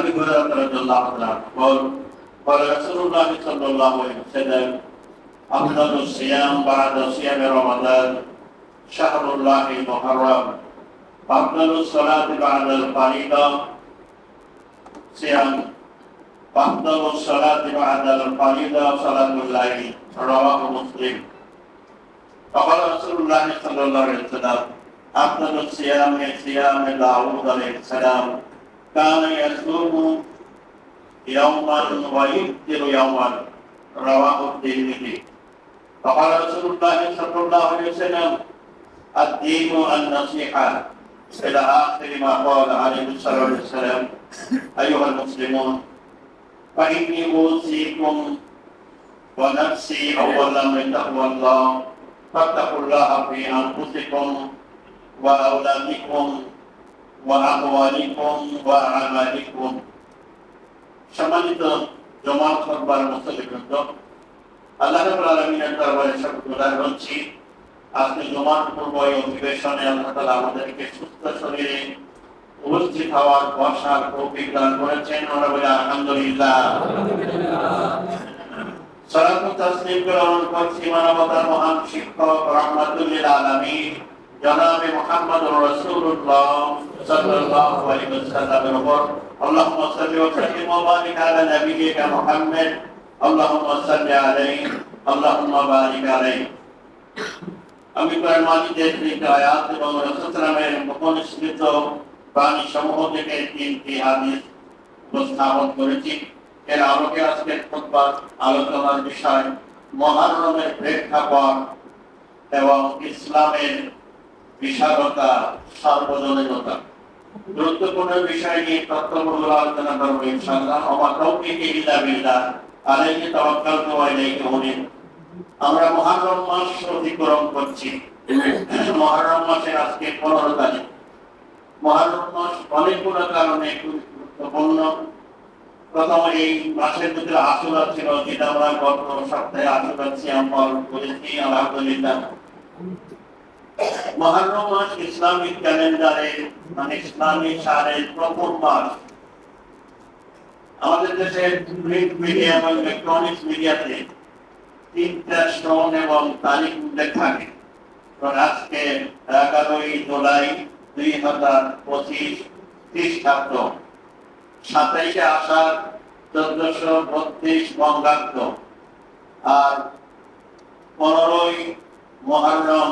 أبي هريرة رضي الله عنه قال قال رسول الله صلى الله عليه وسلم أفضل الصيام بعد صيام رمضان شهر الله المحرم أفضل الصلاة بعد الفريضة صيام أفضل الصلاة بعد الفريضة صلاة الليل رواه مسلم فقال رسول الله صلى الله عليه وسلم أفضل الصيام صيام داوود عليه السلام كان يصوم يوما ويفطر يوما رواه الترمذي فقال رسول الله صلى الله عليه وسلم الدين النصيحة إلى آخر ما قال عليه الصلاة والسلام أيها المسلمون فإني أوصيكم ونفسي أولا بتقوى الله فاتقوا الله في أنفسكم وأولادكم وأموالكم وأعمالكم সম্মানিত জমাত করবার মুসলিবৃন্দ আল্লাহ আলামিনের দরবারে শুকরিয়া করছি আজকে জমাত পূর্ব এই অধিবেশনে আল্লাহ তাআলা আমাদেরকে সুস্থ শরীরে উপস্থিত হওয়ার বসার তৌফিক দান করেছেন। আমরা বলি, আলহামদুলিল্লাহ। সালাতু তাসলিম গ্রহণ করছি মানবতার মহান শিক্ষক রহমাতুল্লিল আলামিন। জনাবে মুহাম্মদুর রাসূলুল্লাহ সাল্লাল্লাহু আলাইহি ওয়াসাল্লামের উপর আল্লাহুম্মা সাল্লি ওয়া সাল্লিম ওয়া বারিক আলা নাবিয়িকা মুহাম্মদ, আল্লাহুম্মা সাল্লি আলাইহি, আল্লাহুম্মা বারিক আলাইহি। আমি কোরআন মাজিদের তিনটি আয়াত এবং রাসূলের মুখনিসৃত বাণী সমূহ থেকে তিনটি হাদিস উপস্থাপন করেছি। এর আলোকে আজকের খুতবার আলোচনার বিষয় মহারমের প্রেক্ষাপট এবং ইসলামের বিশালতা সার্বজনীনতা। গুরুত্বপূর্ণ বিষয় নিয়ে তথ্যবহুল আলোচনা করব ইনশাআল্লাহ। আমার ইল্লা উনিব। আমরা মহারম মাস অতিক্রম করছি। মহারম মাসের আজকে পনেরো তারিখ। মহারম মাস অনেকগুলো কারণে গুরুত্বপূর্ণ। প্রথম এই মাসের ভিতরে আশুরা ছিল, যেটা আমরা গত সপ্তাহে আশুরা সিয়াম করেছি, আলহামদুলিল্লাহ। মহারম ইসলামিক ক্যালেন্ডারে মানে ইসলামিক সালের প্রথম মাস আমাদের দেশের প্রিন্ট মিডিয়া এবং ইলেকট্রনিক্স মিডিয়াতে তিনটা সন এবং তারিখ উল্লেখ থাকে। আজকে এগারোই জুলাই দুই হাজার পঁচিশ খ্রিস্টাব্দ। সাতাইশে আষাঢ় চোদ্দশো বত্রিশ বঙ্গাব্দ। আর পনেরোই মহারম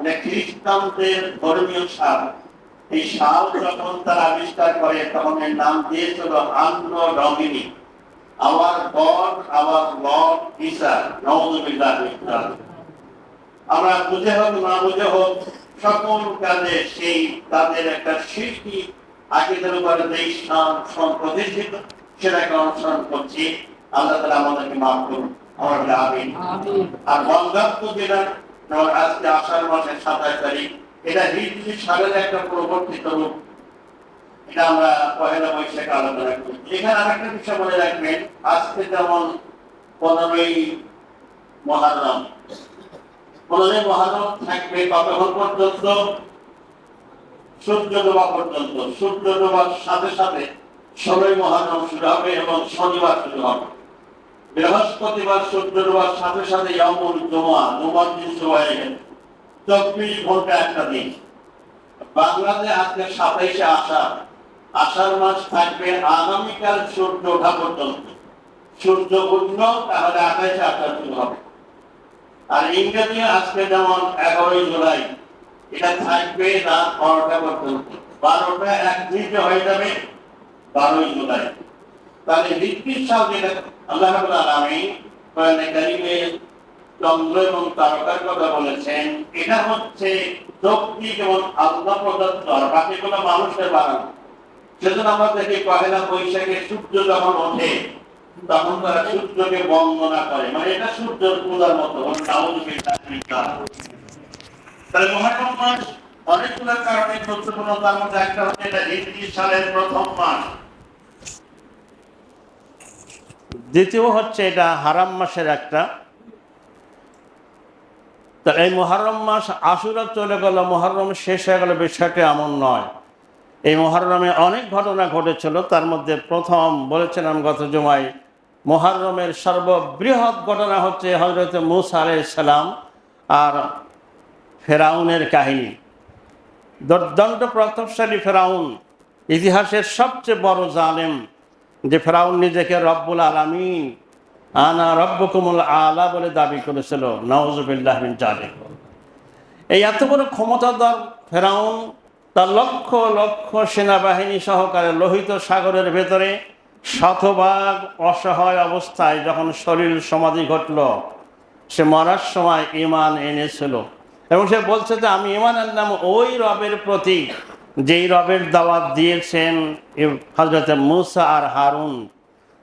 মানে খ্রিস্টানদের ধর্মীয় সাল এই সাল যখন তারা আবিষ্কার করে তখন এর নাম দিয়েছিল anno domini our God our Lord নওয়াজুবিল্লাহ আমরা বুঝে হোক না বুঝে হোক সকল কাজে সেই তাদের একটা সৃষ্টি আকিদের উপরে যে ইসলাম প্রতিষ্ঠিত সেটাকে অনুসরণ করছি। আল্লাহ তালা আমাদেরকে মাফ করুন। আমার আমিন। আর যেটা যেমন আজকে আষাঢ় মাসের সাতাশ তারিখ, এটা সালের একটা রূপ। এটা আমরা পহেলা বৈশাখে আলোচনা এখানে আরেকটা বিষয় মনে রাখবেন, আজকে যেমন পনেরোই মহারম পনেরোই মহারম থাকবে কতক্ষণ পর্যন্ত? সূর্য ডোবা পর্যন্ত। সূর্য ডোবার সাথে সাথে ষোলোই মহারম শুরু হবে এবং শনিবার শুরু হবে। বৃহস্পতিবার ডোবার সাথে সাথে ইয়ামুল জমা জমার দিন হয়ে গেল। চব্বিশ ঘণ্টা একটা দিন। বাংলাদেশ আজকে সাতাইশে আষাঢ়। আষাঢ় মাস থাকবে আগামীকাল সূর্য ওঠা পর্যন্ত। সূর্য উঠল তাহলে আঠাইশে আষাঢ় হবে। আর ইংরেজি আজকে যেমন এগারোই জুলাই, এটা থাকবে রাত বারোটা পর্যন্ত। বারোটা এক একত্রিশে হয়ে যাবে বারোই জুলাই। তাহলে ঋত্বিক যেটা আল্লাহ চন্দ্র এবং তারকার কথা বলেছেন, এটা হচ্ছে শক্তি যেমন আল্লাহ প্রদত্ত, আর বাকিগুলো মানুষের বানানো সেজন্য আমরা দেখি পহেলা বৈশাখে সূর্য যখন ওঠে, তখন তারা সূর্যকে বন্দনা করে। মানে এটা সূর্যের পূজার মতো। তাহলে মহারম মাস অনেকগুলো কারণে গুরুত্বপূর্ণ, তার মধ্যে একটা হচ্ছে এটা সালের প্রথম মাস। দ্বিতীয় হচ্ছে এটা হারাম মাসের একটা। তা এই মহরম মাস আশুরা চলে গেল মহরম শেষ হয়ে গেল, বিষয়টি এমন নয়। এই মহরমে অনেক ঘটনা ঘটেছিল, তার মধ্যে প্রথম বলেছিলাম গত জমায় মহরমের সর্ববৃহৎ ঘটনা হচ্ছে হজরত মুসা আলাইসালাম আর ফেরাউনের কাহিনী। দুর্দণ্ড প্রতাপশালী ফেরাউন, ইতিহাসের সবচেয়ে বড় জালেম। যে ফেরাউন নিজেকে রব্বুল আলামিন, আনা রব্বকুমুল আলা বলে দাবি করেছিল নওয়াজবিল্লাহ বিন জালিম এই এত বড় ক্ষমতাধর ফেরাউন তার লক্ষ লক্ষ সেনাবাহিনী সহকারে লোহিত সাগরের ভেতরে শতভাগ অসহায় অবস্থায় যখন শরীর সমাধি ঘটল, সে মরার সময় ইমান এনেছিল। এবং সে বলছে যে, আমি ইমান আনলাম ওই রবের প্রতি যেই রবের দাওয়াত দিয়েছেন হজরত মুসা আর হারুন,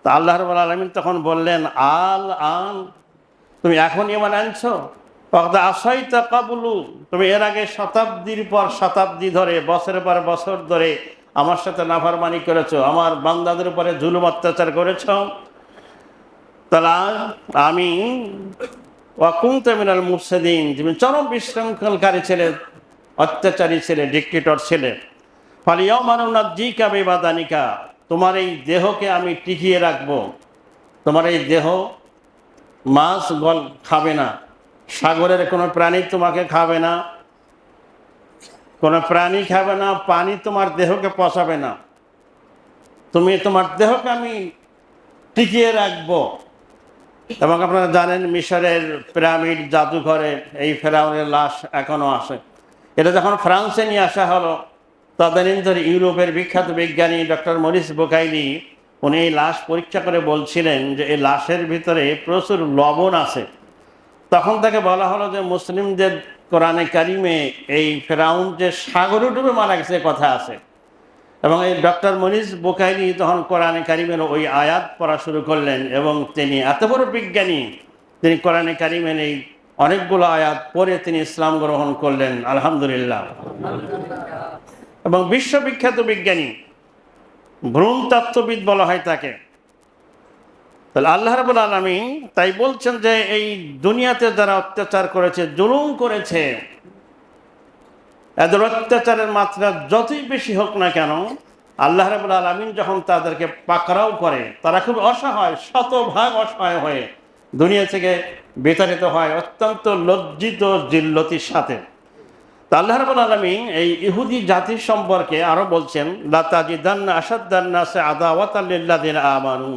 তা আল্লাহ রবুল আলমিন তখন বললেন, আল আন, তুমি এখন ইমান আনছো? আশাই কাবুলু, তুমি এর আগে শতাব্দীর পর শতাব্দী ধরে, বছরের পর বছর ধরে আমার সাথে নাফারমানি করেছ, আমার বান্দাদের উপরে জুলুম অত্যাচার করেছ। তাহলে আমি ওয়াকুন্ত মিনাল মুফসেদিন তুমি চরম বিশৃঙ্খলকারী ছেলে অত্যাচারী ছেলে, ডিক্টেটর ছেলে। ফালিয়াও মানবনা জি কাবে বা দানিকা তোমার এই দেহকে আমি টিকিয়ে রাখব। তোমার এই দেহ মাছ গল খাবে না। সাগরের কোনো প্রাণী তোমাকে খাবে না। কোনো প্রাণী খাবে না, পানি তোমার দেহকে পচাবে না। তুমি তোমার দেহকে আমি টিকিয়ে রাখব। এবং আপনারা জানেন, মিশরের পিরামিড জাদুঘরে এই ফেরাউনের লাশ এখনও আসে। এটা যখন ফ্রান্সে নিয়ে আসা হলো তদানীন ধরে ইউরোপের বিখ্যাত বিজ্ঞানী ডক্টর মরিস বোকাইলি, উনি এই লাশ পরীক্ষা করে বলছিলেন যে এই লাশের ভিতরে প্রচুর লবণ আছে। তখন তাকে বলা হলো যে মুসলিমদের কোরআনে কারিমে এই ফেরাউন যে সাগরে ডুবে মারা গেছে কথা আছে। এবং এই ডক্টর মনিজ বোকাইনি তখন কোরআনে কারিমের ওই আয়াত পড়া শুরু করলেন এবং তিনি এত বড় বিজ্ঞানী, তিনি কোরআনে কারিমের এই অনেকগুলো আয়াত পরে তিনি ইসলাম গ্রহণ করলেন, আলহামদুলিল্লাহ। এবং বিশ্ববিখ্যাত বিজ্ঞানী ভ্রূণ তত্ত্ববিদ বলা হয় তাকে। তাহলে আল্লাহ রাবুল আলমী তাই বলছেন যে, এই দুনিয়াতে যারা অত্যাচার করেছে, জুলুম করেছে, এদের অত্যাচারের মাত্রা যতই বেশি হোক না কেন, আল্লাহ রাবুল আলমিন যখন তাদেরকে পাকড়াও করে, তারা খুব অসহায়, শতভাগ অসহায় হয়ে দুনিয়া থেকে বিতাড়িত হয় অত্যন্ত লজ্জিত জিল্লতির সাথে। আল্লাহ রাবুল আলমিন এই ইহুদি জাতি সম্পর্কে আরও বলছেন লাতাজিদান্না আসাদ্দান্না সে আদাওয়াত আল্লিল্লাদিন আমানু।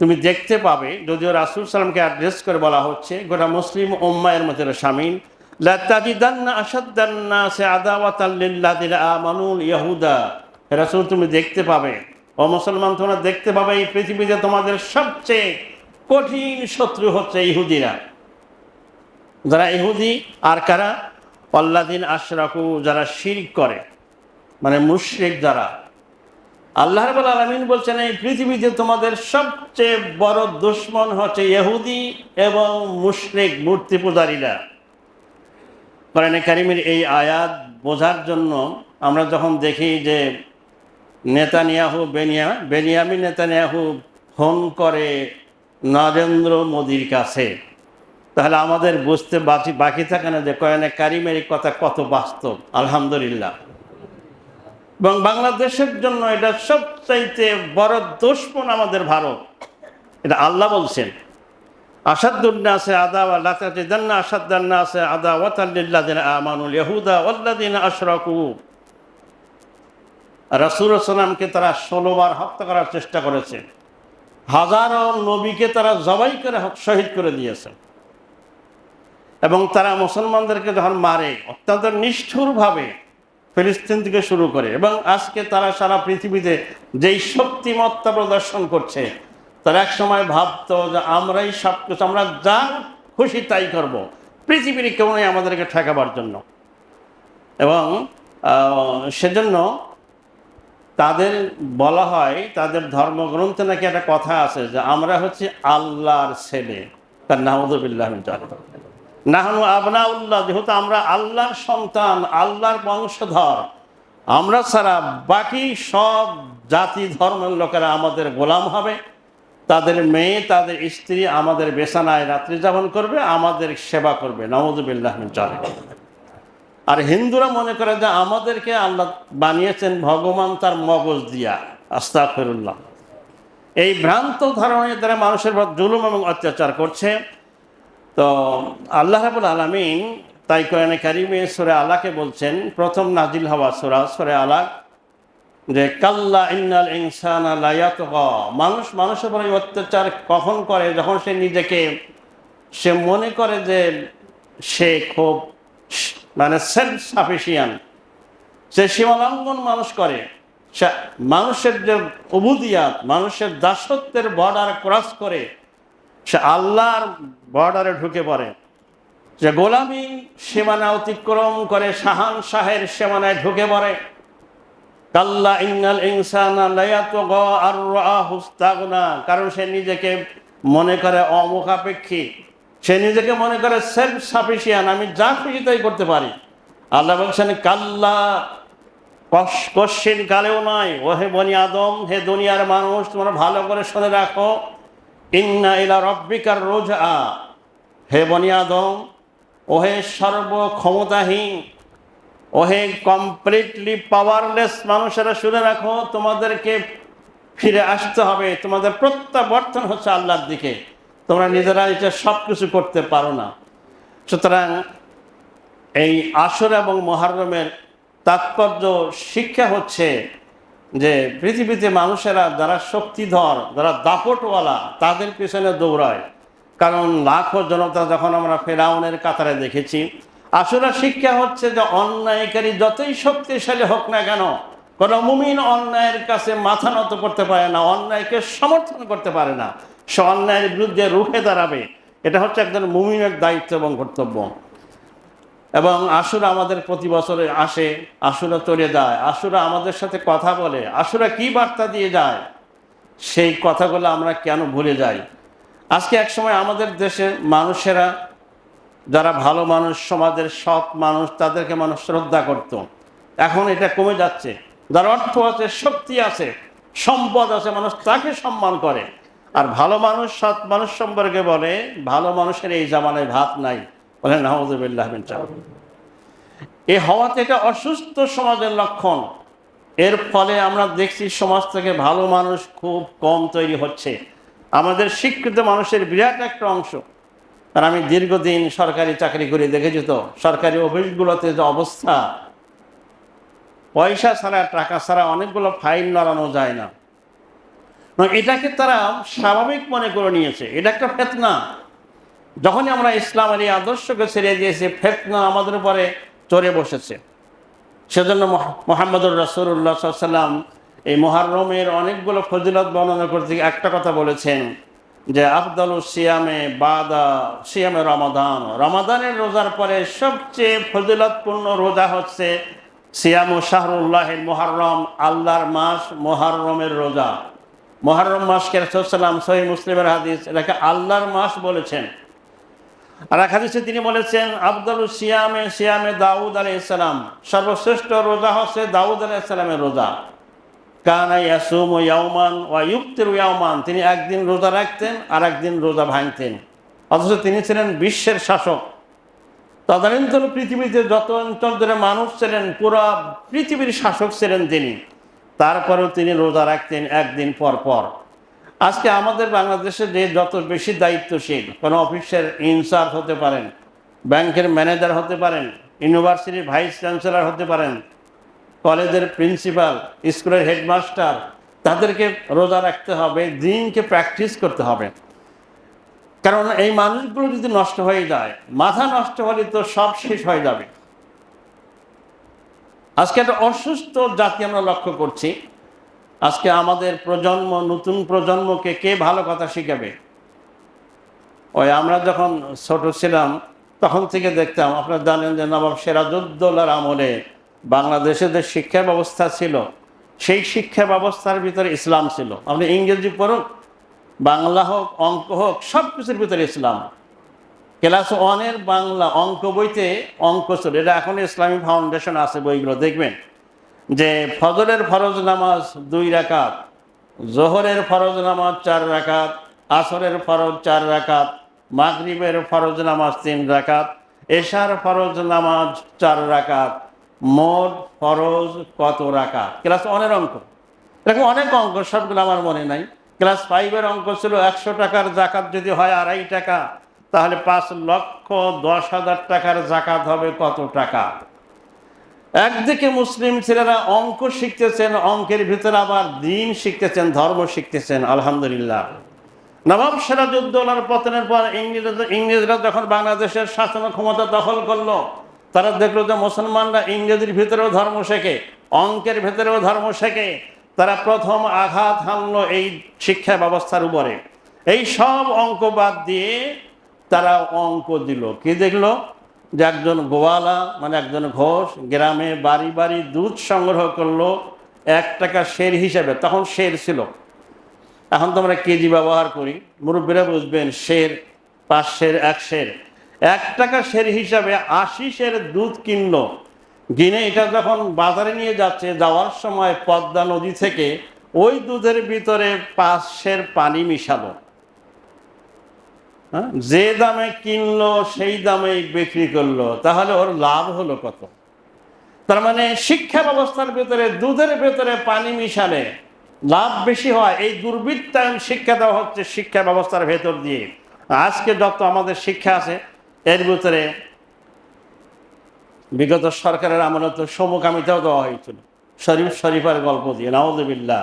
তুমি দেখতে পাবে, যদিও রাসুল সালামকে অ্যাড্রেস করে বলা হচ্ছে, গোটা মুসলিম ওম্মায়ের মধ্যে শামিল। লাতাজিদান্না আসাদ্দান্না সে আদাওয়াত আল্লিল্লাদিন আমানুল ইয়াহুদা রাসুল, তুমি দেখতে পাবে, ও মুসলমান, তোমরা দেখতে পাবে এই পৃথিবীতে তোমাদের সবচেয়ে কঠিন শত্রু হচ্ছে ইহুদিরা। যারা ইহুদি আর কারা? অল্লাদিন আশরাকু, যারা শির করে। মানে মুশরিক যারা। আল্লাহ আলমিন বলছেন, এই পৃথিবীতে তোমাদের সবচেয়ে বড় দুশ্মন হচ্ছে ইহুদি এবং মুশরিক মূর্তি পূজারীরা। কোরআনে কারিমের এই আয়াত বোঝার জন্য আমরা যখন দেখি যে নেতানিয়াহু, বেনিয়া বেনিয়ামি নেতানিয়াহু ফোন করে নরেন্দ্র মোদির কাছে। তাহলে আমাদের বুঝতে বাকি বাকি থাকে না যে কয়নে কারিমের কথা কত বাস্তব। আলহামদুলিল্লাহ। এবং বাংলাদেশের জন্য এটা সবচাইতে বড় দুশ্মন আমাদের ভারত। এটা আল্লাহ বলছেন। আসাদুল্লাহ আছে আদা লাতাজিদান্না আসাদ্দান্না আছে আদা আমানুল ইহুদা ওয়াল্লাদিন আশরাকু। তারা ষোলোবার হত্যা করার চেষ্টা করেছে। হাজারো নবীকে তারা জবাই করে শহীদ করে দিয়েছে। এবং তারা মুসলমানদেরকে যখন মারে, অত্যন্ত নিষ্ঠুরভাবে ফিলিস্তিন থেকে শুরু করে, এবং আজকে তারা সারা পৃথিবীতে যেই শক্তিমত্তা প্রদর্শন করছে, তারা এক সময় ভাবতো যে আমরাই সব কিছু আমরা যা খুশি তাই করব। পৃথিবীর কেউ নেই আমাদেরকে ঠেকাবার জন্য। এবং সেজন্য তাদের বলা হয়, তাদের ধর্মগ্রন্থে নাকি একটা কথা আছে যে আমরা হচ্ছে আল্লাহর ছেলে। তার নাহমদুবিল্লাহ নাহনু আবনাউল্লাহ, যেহেতু আমরা আল্লাহর সন্তান, আল্লাহর বংশধর, আমরা ছাড়া বাকি সব জাতি ধর্মের লোকেরা আমাদের গোলাম হবে। তাদের মেয়ে, তাদের স্ত্রী আমাদের বেসানায় রাত্রি যাপন করবে, আমাদের সেবা করবে। নওয়াজুবিল্লাহ চলে আর হিন্দুরা মনে করে যে আমাদেরকে আল্লাহ বানিয়েছেন ভগবান তার মগজ দিয়া। আস্তাফিরুল্লাহ এই ভ্রান্ত ধারণের দ্বারা মানুষের উপর জুলুম এবং অত্যাচার করছে। তো আল্লাহ রাবুল আলমিন তাই কোরআনে কারিমে সুরে আলাকে বলছেন, প্রথম নাজিল হওয়া সুরা, সুরে আলা যে কাল্লা ইন্নাল ইনসান মানুষ মানুষের এই অত্যাচার কখন করে? যখন সে নিজেকে, সে মনে করে যে সে খুব মানে সেলফ সাফিসিয়ান সে সীমালঙ্ঘন মানুষ করে মানুষের যে অবুদিয়াত, মানুষের দাসত্বের বর্ডার ক্রস করে, সে আল্লাহর বর্ডারে ঢুকে পড়ে। যে গোলামী সীমানা অতিক্রম করে, শাহান শাহের সীমানায় ঢুকে পড়ে। কাল্লা ইন্নাল ইনসানা কারণ সে নিজেকে মনে করে অমুখাপেক্ষী। সে নিজেকে মনে করে সেলফ সাফিসিয়ান আমি যা খুশি তাই করতে পারি। আল্লাহ বলছেন, কাল্লা কশ্চিন কালেও নয়। ও হে বনি আদম, হে দুনিয়ার মানুষ, তোমরা ভালো করে শুনে রাখো। ইন্না ইলা রব্বিকার রোজ হে বনি আদম ও হে সর্বক্ষমতাহীন ও হে কমপ্লিটলি পাওয়ারলেস মানুষেরা শুনে রাখো। তোমাদেরকে ফিরে আসতে হবে। তোমাদের প্রত্যাবর্তন হচ্ছে আল্লাহর দিকে। তোমরা নিজেরা এটা সব কিছু করতে পারো না। সুতরাং এই আসর এবং মহারমের তাৎপর্য শিক্ষা হচ্ছে যে পৃথিবীতে মানুষেরা যারা শক্তিধর, যারা দাপটওয়ালা, তাদের পিছনে দৌড়ায়। কারণ লাখো জনতা যখন আমরা ফেরাউনের কাতারে দেখেছি, আসলে শিক্ষা হচ্ছে যে অন্যায়কারী যতই শক্তিশালী হোক না কেন, কোনো মুমিন অন্যায়ের কাছে মাথা নত করতে পারে না, অন্যায়কে সমর্থন করতে পারে না। সে অন্যায়ের বিরুদ্ধে রুখে দাঁড়াবে। এটা হচ্ছে একজন মুমিনের দায়িত্ব এবং কর্তব্য। এবং আশুরা আমাদের প্রতি বছরে আসে আশুরা চলে যায় আশুরা আমাদের সাথে কথা বলে আশুরা কি বার্তা দিয়ে যায়, সেই কথাগুলো আমরা কেন ভুলে যাই? আজকে এক সময় আমাদের দেশে মানুষেরা, যারা ভালো মানুষ, সমাজের সৎ মানুষ, তাদেরকে মানুষ শ্রদ্ধা করত। এখন এটা কমে যাচ্ছে। যার অর্থ আছে, শক্তি আছে, সম্পদ আছে, মানুষ তাকে সম্মান করে। আর ভালো মানুষ সৎ মানুষ সম্পর্কে বলে, ভালো মানুষের এই জামানায় ভাত নাই। বলেন আহমদুল্লাহ এ হওয়াতে এটা অসুস্থ সমাজের লক্ষণ। এর ফলে আমরা দেখছি সমাজ থেকে ভালো মানুষ খুব কম তৈরি হচ্ছে। আমাদের শিক্ষিত মানুষের বিরাট একটা অংশ। আর আমি দীর্ঘদিন সরকারি চাকরি করে, দেখেছি তো? সরকারি অফিসগুলোতে যে অবস্থা, পয়সা ছাড়া, টাকা ছাড়া অনেকগুলো ফাইল লড়ানো যায় না। এটাকে তারা স্বাভাবিক মনে করে নিয়েছে। এটা একটা ফেতনা। যখনই আমরা ইসলামের এই আদর্শকে ছেড়ে দিয়েছি, ফেতনা আমাদের উপরে চড়ে বসেছে। সেজন্য মোহাম্মদুর রসুল্লাহ সাল্লাম এই মহারমের অনেকগুলো ফজিলত বর্ণনা করতে একটা কথা বলেছেন যে, আফদাল সিয়ামে বাদা, সিয়ামে রমাদান। রমাদানের রোজার পরে সবচেয়ে ফজিলতপূর্ণ রোজা হচ্ছে সিয়াম শাহরুল্লাহ মোহারম আল্লাহর মাস মোহারমের রোজা। মোহারম মাসকে রসুলাম সহি মুসলিমের হাদিস, এটাকে আল্লাহর মাস বলেছেন। আর এক হাদিসে তিনি বলেছেন আব্দুল সিয়ামে সিয়ামে দাউদ আলাই ইসলাম সর্বশ্রেষ্ঠ রোজা হচ্ছে দাউদ আলাই ইসলামের রোজা। কানা ইয়াসুম ও ইয়াউমান ওয়া ইউক্তের তিনি একদিন রোজা রাখতেন আর একদিন রোজা ভাঙতেন। অথচ তিনি ছিলেন বিশ্বের শাসক। তদানীন্তন পৃথিবীতে যত অঞ্চল ধরে মানুষ ছিলেন, পুরো পৃথিবীর শাসক ছিলেন তিনি। তারপরেও তিনি রোজা রাখতেন একদিন পর পর। আজকে আমাদের বাংলাদেশে যে যত বেশি দায়িত্বশীল, কোনো অফিসের ইনচার্জ হতে পারেন, ব্যাংকের ম্যানেজার হতে পারেন, ইউনিভার্সিটির ভাইস চ্যান্সেলর হতে পারেন, কলেজের প্রিন্সিপাল, স্কুলের হেডমাস্টার, তাদেরকে রোজা রাখতে হবে, দিনকে প্র্যাকটিস করতে হবে। কারণ এই মানুষগুলো যদি নষ্ট হয়ে যায়, মাথা নষ্ট হলে তো সব শেষ হয়ে যাবে। আজকে একটা অসুস্থ জাতি আমরা লক্ষ্য করছি। আজকে আমাদের প্রজন্ম, নতুন প্রজন্মকে কে ভালো কথা শিখাবে? ওই আমরা যখন ছোট ছিলাম, তখন থেকে দেখতাম, আপনারা জানেন যে নবাব সিরাজউদ্দৌলার আমলে বাংলাদেশে যে শিক্ষা ব্যবস্থা ছিল, সেই শিক্ষা ব্যবস্থার ভিতরে ইসলাম ছিল। আপনি ইংরেজি পড়ুন, বাংলা হোক, অঙ্ক হোক সব কিছুর ভিতরে ইসলাম। ক্লাস ওয়ানের বাংলা অঙ্ক বইতে অঙ্ক ছিল এটা এখন ইসলামী ফাউন্ডেশন আছে বইগুলো, দেখবেন। যে ফজরের ফরজ নামাজ দুই রাকাত, জোহরের ফরজ নামাজ চার রাকাত, আসরের ফরজ চার রাকাত, মাগরিবের ফরজ নামাজ তিন রাকাত, এশার ফরজ নামাজ চার রাকাত, মোট ফরজ কত রাকাত? ক্লাস ওয়ানের অঙ্ক। এরকম অনেক অঙ্ক, সবগুলো আমার মনে নাই। ক্লাস ফাইভের অঙ্ক ছিল একশো টাকার জাকাত, যদি হয় আড়াই টাকা। তাহলে পাঁচ লক্ষ দশ হাজার টাকার জাকাত হবে কত টাকা? একদিকে মুসলিম ছেলেরা অঙ্ক শিখতেছেন, অঙ্কের ভিতরে আবার দিন শিখতেছেন, ধর্ম শিখতেছেন, আলহামদুলিল্লাহ। নবাব সিরাজউদ্দৌলার পতনের পর ইংরেজ ইংরেজরা যখন বাংলাদেশের শাসন ক্ষমতা দখল করল, তারা দেখল যে মুসলমানরা ইংরেজির ভিতরেও ধর্ম শেখে, অঙ্কের ভিতরেও ধর্ম শেখে। তারা প্রথম আঘাত হানলো এই শিক্ষা ব্যবস্থার উপরে। এই সব অঙ্ক বাদ দিয়ে তারা অঙ্ক দিল। কি দেখল? যে একজন গোয়ালা মানে একজন ঘোষ গ্রামে বাড়ি বাড়ি দুধ সংগ্রহ করল এক টাকা শের হিসাবে। তখন শের ছিল। এখন তো আমরা কেজি ব্যবহার করি। মুরব্বীরা বুঝবেন, শের, পাঁচ শের, এক শের। এক টাকা শের হিসাবে আশি শের দুধ কিনল। কিনে এটা যখন বাজারে নিয়ে যাচ্ছে, যাওয়ার সময় পদ্মা নদী থেকে ওই দুধের ভিতরে পাঁচ শের পানি মিশালো? যে দামে কিনলো, সেই দামে বিক্রি করল। তাহলে ওর লাভ হলো কত? তার মানে শিক্ষা ব্যবস্থার ভেতরে, দুধের ভেতরে পানি মিশালে লাভ বেশি হয়। এই দুর্বৃত্তায়ন শিক্ষা দেওয়া হচ্ছে শিক্ষা ব্যবস্থার ভেতর দিয়ে। আজকে যত আমাদের শিক্ষা আছে, এর ভিতরে বিগত সরকারের আমলে তো সমকামিতাও দেওয়া হয়েছিল। শরীফ শরীফের গল্প দিয়ে নওয়াজবিল্লা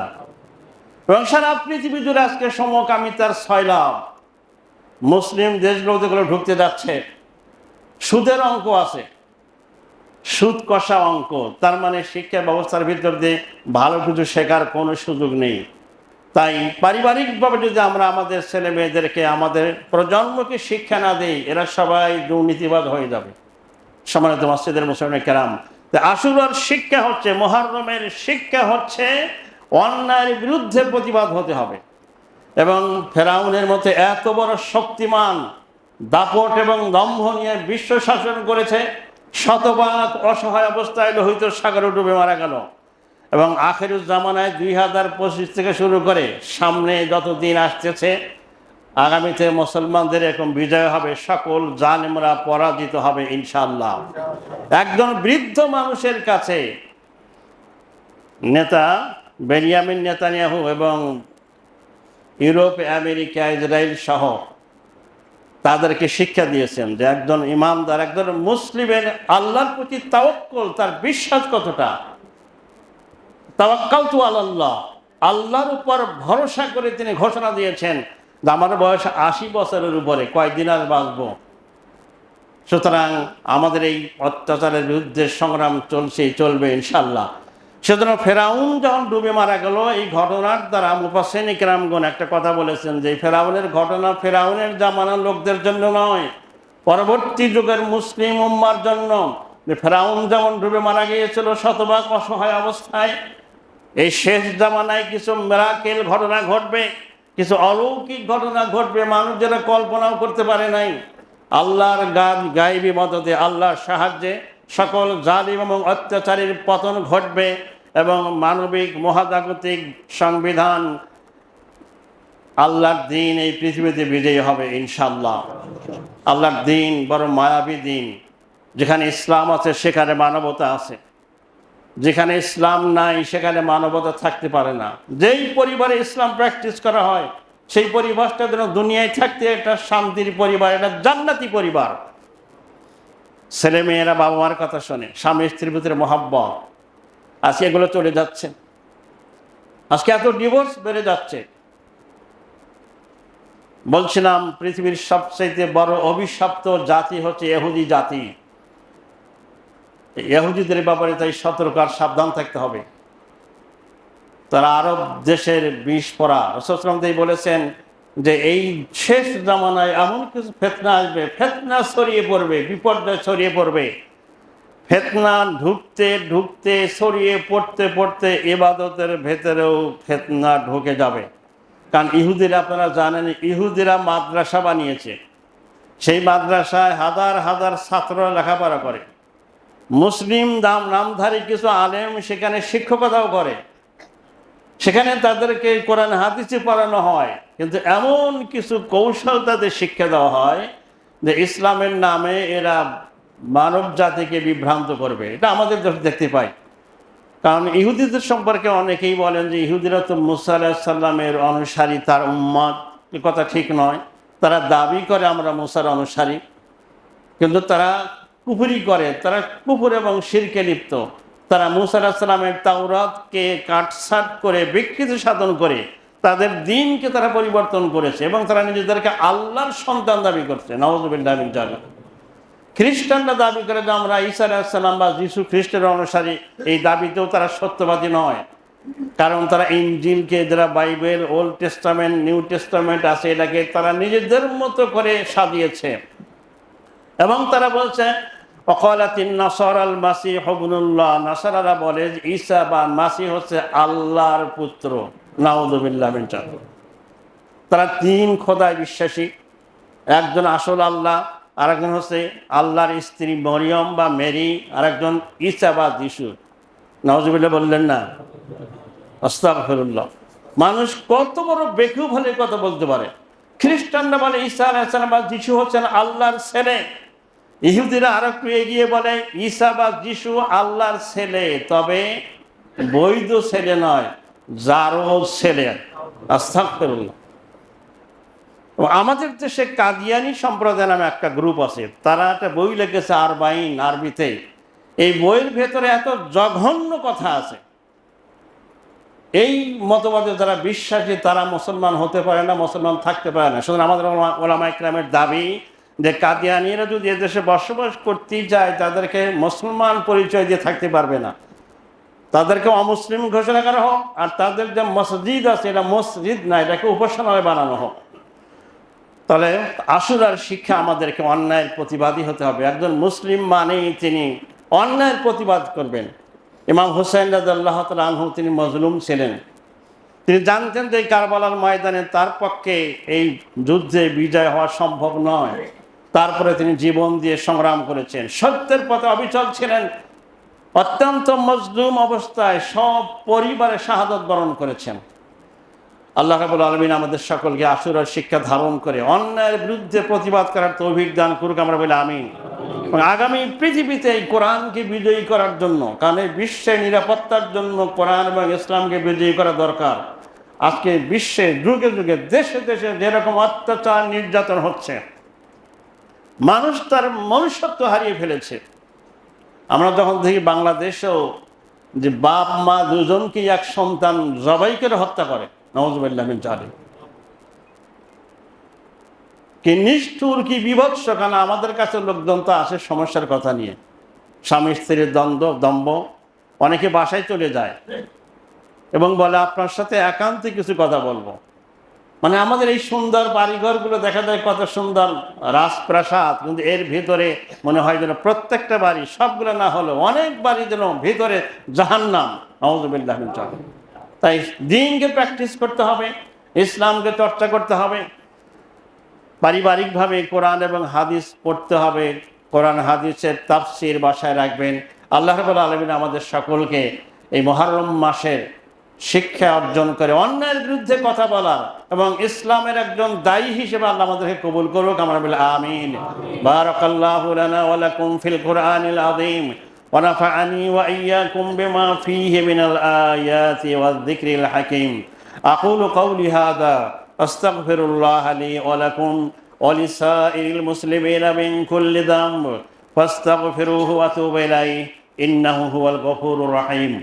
এবং সারা পৃথিবী জুড়ে আজকে সমকামিতার ছয়লাভ মুসলিম দেশগুলোতে গুলো ঢুকতে যাচ্ছে। সুদের অঙ্ক আছে। সুদ কষা অঙ্ক। তার মানে শিক্ষা ব্যবস্থার ভিতর দিয়ে ভালো কিছু শেখার কোনো সুযোগ নেই। তাই পারিবারিকভাবে যদি আমরা আমাদের ছেলে মেয়েদেরকে, আমাদের প্রজন্মকে শিক্ষা না দেই, এরা সবাই দুর্নীতিবাদ হয়ে যাবে। সমানিত মসজিদের মুসলমান কেরাম আশুরার শিক্ষা হচ্ছে, মহারমের শিক্ষা হচ্ছে, অন্যায়ের বিরুদ্ধে প্রতিবাদ হতে হবে। এবং ফেরাউনের মতো এত বড় শক্তিমান দাপট এবং দম্ভ নিয়ে বিশ্ব শাসন করেছে, শতভাগ অসহায় অবস্থায় লোহিত সাগরে ডুবে মারা গেল। এবং আখেরুজ জামানায় দুই হাজার পঁচিশ থেকে শুরু করে সামনে যত দিন আসতেছে, আগামীতে মুসলমানদের এরকম বিজয় হবে, সকল জানেমরা পরাজিত হবে ইনশাল্লাহ একজন বৃদ্ধ মানুষের কাছে নেতা বেনিয়ামিন নেতানিয়াহু এবং ইউরোপ, আমেরিকা, ইসরায়েল সহ তাদেরকে শিক্ষা দিয়েছেন যে একজন ইমানদার, একজন মুসলিমের আল্লাহর প্রতি তাওয়াক্কুল, তার বিশ্বাস কতটা? তাওয়াক্কাল তু আল্লাহ আল্লাহর উপর ভরসা করে তিনি ঘোষণা দিয়েছেন যে আমার বয়স আশি বছরের উপরে কয়েকদিন আর বাঁচব? সুতরাং আমাদের এই অত্যাচারের বিরুদ্ধে সংগ্রাম চলছে, চলবে ইনশাল্লাহ সেজন্য ফেরাউন যখন ডুবে মারা গেল, এই ঘটনার দ্বারা মুফাসেনিক রামগণ একটা কথা বলেছেন যে ফেরাউনের ঘটনা ফেরাউনের জামানার লোকদের জন্য নয়, পরবর্তী যুগের মুসলিম উম্মার জন্য। ফেরাউন যেমন ডুবে মারা গিয়েছিল শতভাগ অসহায় অবস্থায়, এই শেষ জামানায় কিছু মেরাকেল ঘটনা ঘটবে, কিছু অলৌকিক ঘটনা ঘটবে মানুষ যারা কল্পনাও করতে পারে নাই। আল্লাহর গান গাইবি মদতে, আল্লাহর সাহায্যে সকল জালিম এবং অত্যাচারীর পতন ঘটবে এবং মানবিক, মহাজাগতিক সংবিধান আল্লাহর দিন এই পৃথিবীতে বিজয়ী হবে ইনশাল্লাহ আল্লাহর দিন বড় মায়াবী দিন, যেখানে ইসলাম আছে সেখানে মানবতা আছে। যেখানে ইসলাম নাই সেখানে মানবতা থাকতে পারে না। যেই পরিবারে ইসলাম প্র্যাকটিস করা হয়, সেই পরিবারটা যেন দুনিয়ায় থাকতে একটা শান্তির পরিবার, একটা জান্নাতি পরিবার। ছেলে মেয়েরা বাবা মার কথা শোনে, স্বামী স্ত্রীর ভিতরে মহাব্বত। আজকে এগুলো চলে যাচ্ছে। আজকে এত ডিভোর্স বেড়ে যাচ্ছে। বলছিলাম, পৃথিবীর সবচেয়ে বড় অভিশপ্ত জাতি হচ্ছে এহুদি জাতি। এহুদিদের ব্যাপারে তাই সতর্ক আর সাবধান থাকতে হবে। তারা আরব দেশের বিষ পড়া। রসলাম বলেছেন যে এই শেষ জামানায় এমন কিছু ফেতনা আসবে, ফেতনা ছড়িয়ে পড়বে, বিপর্যয় ছড়িয়ে পড়বে। ফেতনা ঢুকতে ঢুকতে, ছড়িয়ে পড়তে পড়তে এবাদতের ভেতরেও ফেতনা ঢুকে যাবে। কারণ ইহুদিরা আপনারা জানেন, ইহুদিরা মাদ্রাসা বানিয়েছে। সেই মাদ্রাসায় হাজার হাজার ছাত্ররা লেখাপড়া করে। মুসলিম দাম নামধারী কিছু আলেম সেখানে শিক্ষকতাও করে। সেখানে তাদেরকে কোরআন হাদিসে পড়ানো হয়। কিন্তু এমন কিছু কৌশল তাদের শিক্ষা দেওয়া হয় যে ইসলামের নামে এরা মানব জাতিকে বিভ্রান্ত করবে। এটা আমাদের দেখতে পাই। কারণ ইহুদিদের সম্পর্কে অনেকেই বলেন যে ইহুদিরা তো মুসা আলাহিসাল্লামের অনুসারী, তার উম্মত। এ কথা ঠিক নয়। তারা দাবি করে আমরা মুসার অনুসারী। কিন্তু তারা কুপুরি করে, তারা কুপুর এবং শিরকে লিপ্ত। তারা মুসা আলাহিসাল্লামের তাওরাতকে কাটসাট করে, বিকৃতি সাধন করে, তাদের দিনকে তারা পরিবর্তন করেছে এবং তারা নিজেদেরকে আল্লাহর সন্তান দাবি করছে। নওয়াজুবিল্লাহ জানা খ্রিস্টানরা দাবি করে যে আমরা ঈসা আলাহিসাল্লাম বা যিশু খ্রিস্টের অনুসারী, এই দাবিতেও তারা সত্যবাদী নয়। কারণ তারা ইঞ্জিলকে যারা Bible, old testament, new testament আছে, এটাকে তারা নিজেদের মতো করে সাজিয়েছে। এবং তারা বলছে অকলাতিন নাসর আল মাসি হবনুল্লাহ নাসারারা বলে ঈসা বা মাসি হচ্ছে আল্লাহর পুত্র। নাউদুবিল্লাহ তারা তিন খোদায় বিশ্বাসী। একজন আসল আল্লাহ, আরেকজন হচ্ছে আল্লাহর স্ত্রী মরিয়ম বা মেরি, আরেকজন ঈসা বা যিশু। নওয়াজবিল্লা বললেন না। আস্তাগফিরুল্লাহ। মানুষ কত বড় বেকুব হলে কথা বলতে পারে। খ্রিস্টানরা বলে ঈসা আলাইসালাম বা যিশু হচ্ছেন আল্লাহর ছেলে। ইহুদিরা আরও একটু এগিয়ে বলে, ঈসা বা যিশু আল্লাহর ছেলে, তবে বৈধ ছেলে নয়, যারও ছেলে। আমাদের দেশে কাদিয়ানি সম্প্রদায় নামে একটা গ্রুপ আছে, তারা একটা বই লিখেছে আরবাইন আরবিতে। এই বইয়ের ভেতরে এত জঘন্য কথা আছে। এই মতবাদে যারা বিশ্বাসী, তারা মুসলমান হতে পারে না, মুসলমান থাকতে পারে না। সুতরাং আমাদের ওলামা ইকরামের দাবি যে কাদিয়ানিরা যদি এদেশে বসবাস করতেই যায়, তাদেরকে মুসলমান পরিচয় দিয়ে থাকতে পারবে না। তাদেরকে অমুসলিম ঘোষণা করা হোক, আর তাদের যে মসজিদ আছে, এটা মসজিদ না, এটাকে উপাসনালয় বানানো হোক। তাহলে আসুরার শিক্ষা আমাদেরকে অন্যায়ের প্রতিবাদী হতে হবে। একজন মুসলিম মানেই তিনি অন্যায়ের প্রতিবাদ করবেন। ইমাম হুসাইন রাজাল্লাহ আনহু, তিনি মজলুম ছিলেন। তিনি জানতেন যে কারবালার ময়দানে তার পক্ষে এই যুদ্ধে বিজয় হওয়া সম্ভব নয়। তারপরে তিনি জীবন দিয়ে সংগ্রাম করেছেন। সত্যের পথে অবিচল ছিলেন। অত্যন্ত মজলুম অবস্থায় সব পরিবারে শাহাদত বরণ করেছেন। আল্লাহ রাবুল আলমিন আমাদের সকলকে আসুরার শিক্ষা ধারণ করে অন্যায়ের বিরুদ্ধে প্রতিবাদ করার তৌফিক দান করুক আমরা বলি আমিন। এবং আগামী পৃথিবীতে এই কোরআনকে বিজয়ী করার জন্য, কারণ এই বিশ্বের নিরাপত্তার জন্য কোরআন এবং ইসলামকে বিজয়ী করা দরকার। আজকে বিশ্বে যুগে যুগে দেশে দেশে যেরকম অত্যাচার নির্যাতন হচ্ছে মানুষ তার মনুষ্যত্ব হারিয়ে ফেলেছে। আমরা যখন দেখি বাংলাদেশেও যে বাপ, মা দুজনকে এক সন্তান জবাই করে হত্যা করে কি নিষ্ঠুর, কি বিভৎস, কেন আমাদের কাছে লোকজন তো আসে সমস্যার কথা নিয়ে। স্বামী স্ত্রীর দ্বন্দ্ব, দম্ভ, অনেকে বাসায় চলে যায় এবং বলে, আপনার সাথে একান্তে কিছু কথা বলব। মানে আমাদের এই সুন্দর বাড়িঘরগুলো দেখা যায় কত সুন্দর রাজপ্রাসাদ, কিন্তু এর ভিতরে মনে হয় যেন প্রত্যেকটা বাড়ি, সবগুলো না হলেও অনেক বাড়ি যেন ভিতরে জাহান্নাম নওয়াজুবিল্লাহ তাই দিনকে প্র্যাকটিস করতে হবে, ইসলামকে চর্চা করতে হবে, পারিবারিকভাবে কোরআন এবং হাদিস পড়তে হবে, কোরআন, হাদিসের তাফসির বাসায় রাখবেন। আল্লাহ রবুল আলমিন আমাদের সকলকে এই মহারম মাসের শিক্ষা অর্জন করে, অন্যায়ের বিরুদ্ধে কথা বলা এবং ইসলামের একজন দায়ী হিসেবে আল্লাহ আমাদেরকে কবুল করুক, আমরা বলি আমিন। বারাকাল্লাহু লানা ওয়া লাকুম ফিল কুরআনিল আযীম। ওয়া নাফা'ানি ওয়া ইয়্যাকুম বিমা ফীহি মিনাল আয়াতি ওয়াল যিকরিল হাকীম। আকুলু কওলি হাযা, আস্তাগফিরুল্লাহ লি ওয়া লাকুম ওয়া লিসাইরিল মুসলিমিনা মিন কুল্লি দাম ফাস্তাগফিরুহু ওয়া তুবু ইলাইহি, ইন্নাহু হুয়াল গফুরুর রহিম।